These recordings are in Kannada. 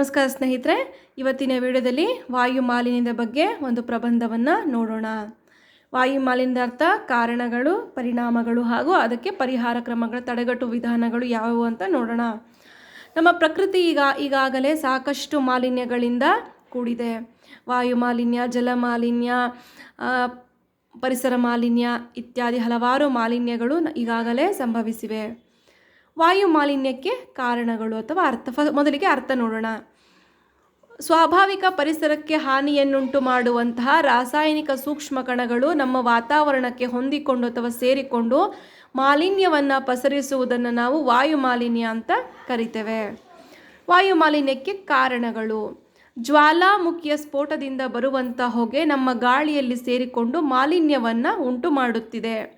ನಮಸ್ಕಾರ ಸ್ನೇಹಿತರೆ, ಇವತ್ತಿನ ವಿಡಿಯೋದಲ್ಲಿ ವಾಯು ಮಾಲಿನ್ಯದ ಬಗ್ಗೆ ಒಂದು ಪ್ರಬಂಧವನ್ನು ನೋಡೋಣ. ವಾಯು ಮಾಲಿನ್ಯದ ಅರ್ಥ ಕಾರಣಗಳು, ಪರಿಣಾಮಗಳು ಹಾಗೂ ಅದಕ್ಕೆ ಪರಿಹಾರ ಕ್ರಮಗಳ ತಡೆಗಟ್ಟು ವಿಧಾನಗಳು ಯಾವುವು ಅಂತ ನೋಡೋಣ. ನಮ್ಮ ಪ್ರಕೃತಿ ಈಗ, ಈಗಾಗಲೇ ಸಾಕಷ್ಟು ಮಾಲಿನ್ಯಗಳಿಂದ ಕೂಡಿದೆ. ವಾಯು ಮಾಲಿನ್ಯ ಜಲ ಮಾಲಿನ್ಯ ಪರಿಸರ ಮಾಲಿನ್ಯ ಇತ್ಯಾದಿ ಹಲವಾರು ಮಾಲಿನ್ಯಗಳು ಈಗಾಗಲೇ ಸಂಭವಿಸಿವೆ. ವಾಯು ಮಾಲಿನ್ಯಕ್ಕೆ ಕಾರಣಗಳು ಅಥವಾ ಅರ್ಥ, ಫ, ಮೊದಲಿಗೆ ಅರ್ಥ ನೋಡೋಣ. ಸ್ವಾಭಾವಿಕ ಪರಿಸರಕ್ಕೆ ಹಾನಿಯನ್ನುಂಟು ಮಾಡುವಂತಹ ರಾಸಾಯನಿಕ ಸೂಕ್ಷ್ಮ ಕಣಗಳು ನಮ್ಮ ವಾತಾವರಣಕ್ಕೆ ಹೊಂದಿಕೊಂಡು ಅಥವಾ ಸೇರಿಕೊಂಡು ಮಾಲಿನ್ಯವನ್ನು ಪಸರಿಸುವುದನ್ನು ನಾವು ವಾಯು ಮಾಲಿನ್ಯ ಅಂತ ಕರಿತೇವೆ. ವಾಯು ಮಾಲಿನ್ಯಕ್ಕೆ ಕಾರಣಗಳು. ಜ್ವಾಲಾಮುಖಿಯ ಸ್ಫೋಟದಿಂದ ಬರುವಂಥ ಹೊಗೆ ನಮ್ಮ ಗಾಳಿಯಲ್ಲಿ ಸೇರಿಕೊಂಡು ಮಾಲಿನ್ಯವನ್ನು ಉಂಟು ಮಾಡುತ್ತಿದೆ.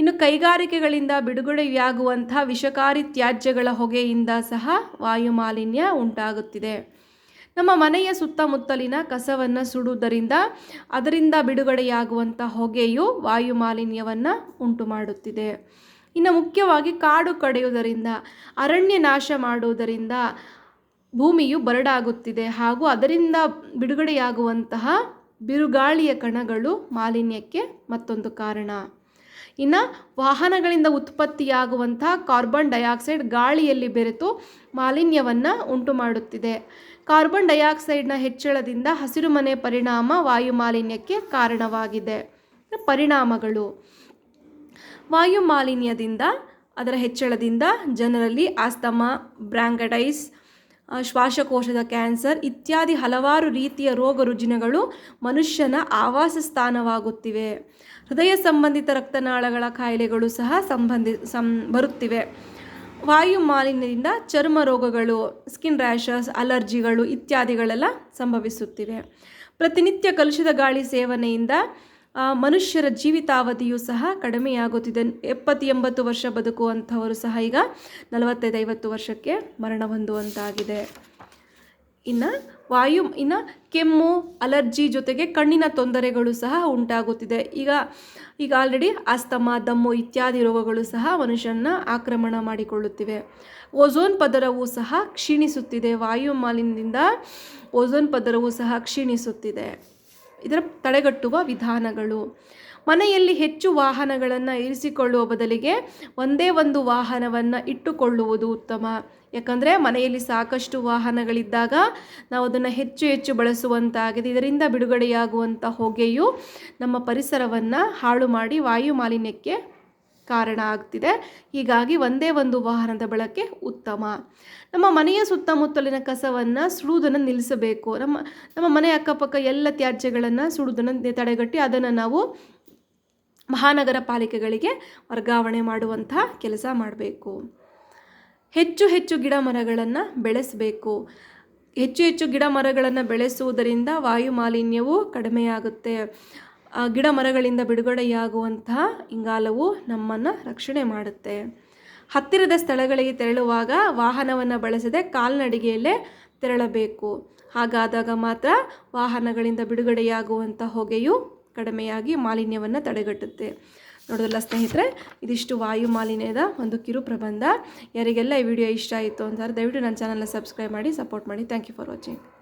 ಇನ್ನು ಕೈಗಾರಿಕೆಗಳಿಂದ ಬಿಡುಗಡೆಯಾಗುವಂಥ ವಿಷಕಾರಿ ತ್ಯಾಜ್ಯಗಳ ಹೊಗೆಯಿಂದ ಸಹ ವಾಯುಮಾಲಿನ್ಯ ಉಂಟಾಗುತ್ತಿದೆ. ನಮ್ಮ ಮನೆಯ ಸುತ್ತಮುತ್ತಲಿನ ಕಸವನ್ನು ಸುಡುವುದರಿಂದ ಅದರಿಂದ ಬಿಡುಗಡೆಯಾಗುವಂಥ ಹೊಗೆಯು ವಾಯುಮಾಲಿನ್ಯವನ್ನು ಉಂಟು ಮಾಡುತ್ತಿದೆ ಇನ್ನು ಮುಖ್ಯವಾಗಿ ಕಾಡು ಕಡೆಯುವುದರಿಂದ, ಅರಣ್ಯ ನಾಶ ಮಾಡುವುದರಿಂದ ಭೂಮಿಯು ಬರಡಾಗುತ್ತಿದೆ ಹಾಗೂ ಅದರಿಂದ ಬಿಡುಗಡೆಯಾಗುವಂತಹ ಬಿರುಗಾಳಿಯ ಕಣಗಳು ಮಾಲಿನ್ಯಕ್ಕೆ ಮತ್ತೊಂದು ಕಾರಣ. ಇನ್ನು ವಾಹನಗಳಿಂದ ಉತ್ಪತ್ತಿಯಾಗುವಂತಹ ಕಾರ್ಬನ್ ಡೈಆಕ್ಸೈಡ್ ಗಾಳಿಯಲ್ಲಿ ಬೆರೆತು ಮಾಲಿನ್ಯವನ್ನು ಉಂಟು ಮಾಡುತ್ತಿದೆ. ಕಾರ್ಬನ್ ಡೈಆಕ್ಸೈಡ್ನ ಹೆಚ್ಚಳದಿಂದ ಹಸಿರುಮನೆ ಪರಿಣಾಮ ವಾಯು ಮಾಲಿನ್ಯಕ್ಕೆ ಕಾರಣವಾಗಿದೆ. ಪರಿಣಾಮಗಳು. ವಾಯು ಮಾಲಿನ್ಯದಿಂದ ಅದರ ಹೆಚ್ಚಳದಿಂದ ಜನರಲ್ಲಿ ಆಸ್ತಮಾ ಬ್ರ್ಯಾಂಕಟೈಸ್ ಆ, ಶ್ವಾಸಕೋಶದ ಕ್ಯಾನ್ಸರ್ ಇತ್ಯಾದಿ ಹಲವಾರು ರೀತಿಯ ರೋಗ ರುಜಿನಗಳು ಮನುಷ್ಯನ ಆವಾಸ ಸ್ಥಾನವಾಗುತ್ತಿವೆ. ಹೃದಯ ಸಂಬಂಧಿತ ರಕ್ತನಾಳಗಳ ಕಾಯಿಲೆಗಳು ಸಹ ಸಂಬಂಧಿ, ಸಂ, ಬರುತ್ತಿವೆ. ವಾಯು ಮಾಲಿನ್ಯದಿಂದ ಚರ್ಮ ರೋಗಗಳು, ಸ್ಕಿನ್ ರ್ಯಾಷಸ್, ಅಲರ್ಜಿಗಳು ಇತ್ಯಾದಿಗಳೆಲ್ಲ ಸಂಭವಿಸುತ್ತಿವೆ. ಪ್ರತಿನಿತ್ಯ ಕಲುಷಿತ ಗಾಳಿ ಸೇವನೆಯಿಂದ ಮನುಷ್ಯರ ಜೀವಿತಾವಧಿಯು ಸಹ ಕಡಿಮೆಯಾಗುತ್ತಿದೆ. ಎಪ್ಪತ್ತು ಎಂಬತ್ತು ವರ್ಷ ಬದುಕುವಂಥವರು ಸಹ ಈಗ ನಲವತ್ತೈದು, ಐವತ್ತು ವರ್ಷಕ್ಕೆ ಮರಣ ಹೊಂದುವಂತಾಗಿದೆ. ಇನ್ನು ವಾಯು, ಇನ್ನು ಕೆಮ್ಮು, ಅಲರ್ಜಿ ಜೊತೆಗೆ ಕಣ್ಣಿನ ತೊಂದರೆಗಳು ಸಹ ಉಂಟಾಗುತ್ತಿದೆ. ಈಗ ಈಗ ಆಲ್ರೆಡಿ ಆಸ್ತಮಾ ದಮ್ಮು ಇತ್ಯಾದಿ ರೋಗಗಳು ಸಹ ಮನುಷ್ಯನ ಆಕ್ರಮಣ ಮಾಡಿಕೊಳ್ಳುತ್ತಿವೆ. ಓಝೋನ್ ಪದರವು ಸಹ ಕ್ಷೀಣಿಸುತ್ತಿದೆ. ವಾಯು ಮಾಲಿನ್ಯದಿಂದ ಓಝೋನ್ ಪದರವು ಸಹ ಕ್ಷೀಣಿಸುತ್ತಿದೆ. ಇದರ ತಡೆಗಟ್ಟುವ ವಿಧಾನಗಳು. ಮನೆಯಲ್ಲಿ ಹೆಚ್ಚು ವಾಹನಗಳನ್ನು ಇರಿಸಿಕೊಳ್ಳುವ ಬದಲಿಗೆ ಒಂದೇ ಒಂದು ವಾಹನವನ್ನು ಇಟ್ಟುಕೊಳ್ಳುವುದು ಉತ್ತಮ. ಯಾಕಂದರೆ ಮನೆಯಲ್ಲಿ ಸಾಕಷ್ಟು ವಾಹನಗಳಿದ್ದಾಗ ನಾವು ಅದನ್ನು ಹೆಚ್ಚು ಹೆಚ್ಚು ಬಳಸುವಂತಾಗಿದೆ. ಇದರಿಂದ ಬಿಡುಗಡೆಯಾಗುವಂಥ ಹೊಗೆಯು ನಮ್ಮ ಪರಿಸರವನ್ನು ಹಾಳು ಮಾಡಿ ವಾಯು ಮಾಲಿನ್ಯಕ್ಕೆ ಕಾರಣ ಆಗ್ತಿದೆ. ಹೀಗಾಗಿ ಒಂದೇ ಒಂದು ವಾಹನದ ಬಳಕೆ ಉತ್ತಮ. ನಮ್ಮ ಮನೆಯ ಸುತ್ತಮುತ್ತಲಿನ ಕಸವನ್ನು ಸುಡುವುದನ್ನು ನಿಲ್ಲಿಸಬೇಕು. ನಮ್ಮ ನಮ್ಮ ಮನೆ ಅಕ್ಕಪಕ್ಕ ಎಲ್ಲ ತ್ಯಾಜ್ಯಗಳನ್ನು ಸುಡುವುದನ್ನು ತಡೆಗಟ್ಟಿ ಅದನ್ನು ನಾವು ಮಹಾನಗರ ಪಾಲಿಕೆಗಳಿಗೆ ವರ್ಗಾವಣೆ ಮಾಡುವಂತಹ ಕೆಲಸ ಮಾಡಬೇಕು. ಹೆಚ್ಚು ಹೆಚ್ಚು ಗಿಡ ಮರಗಳನ್ನು ಬೆಳೆಸಬೇಕು. ಹೆಚ್ಚು ಹೆಚ್ಚು ಗಿಡ ಮರಗಳನ್ನು ಬೆಳೆಸುವುದರಿಂದ ವಾಯು ಮಾಲಿನ್ಯವು ಕಡಿಮೆಯಾಗುತ್ತೆ. ಗಿಡ ಮರಗಳಿಂದ ಬಿಡುಗಡೆಯಾಗುವಂತಹ ಇಂಗಾಲವು ನಮ್ಮನ್ನು ರಕ್ಷಣೆ ಮಾಡುತ್ತೆ. ಹತ್ತಿರದ ಸ್ಥಳಗಳಿಗೆ ತೆರಳುವಾಗ ವಾಹನವನ್ನು ಬಳಸದೆ ಕಾಲ್ನಡಿಗೆಯಲ್ಲೇ ತೆರಳಬೇಕು. ಹಾಗಾದಾಗ ಮಾತ್ರ ವಾಹನಗಳಿಂದ ಬಿಡುಗಡೆಯಾಗುವಂಥ ಹೊಗೆಯು ಕಡಿಮೆಯಾಗಿ ಮಾಲಿನ್ಯವನ್ನು ತಡೆಗಟ್ಟುತ್ತೆ. ನೋಡೋದಲ್ಲ ಸ್ನೇಹಿತರೆ, ಇದಿಷ್ಟು ವಾಯು ಮಾಲಿನ್ಯದ ಒಂದು ಕಿರು ಪ್ರಬಂಧ. ಯಾರಿಗೆಲ್ಲ ಈ ವಿಡಿಯೋ ಇಷ್ಟ ಆಯಿತು ಅಂತಾರೆ, ದಯವಿಟ್ಟು ನನ್ನ ಚಾನಲ್ನ ಸಬ್ಸ್ಕ್ರೈಬ್ ಮಾಡಿ ಸಪೋರ್ಟ್ ಮಾಡಿ. Thank you for watching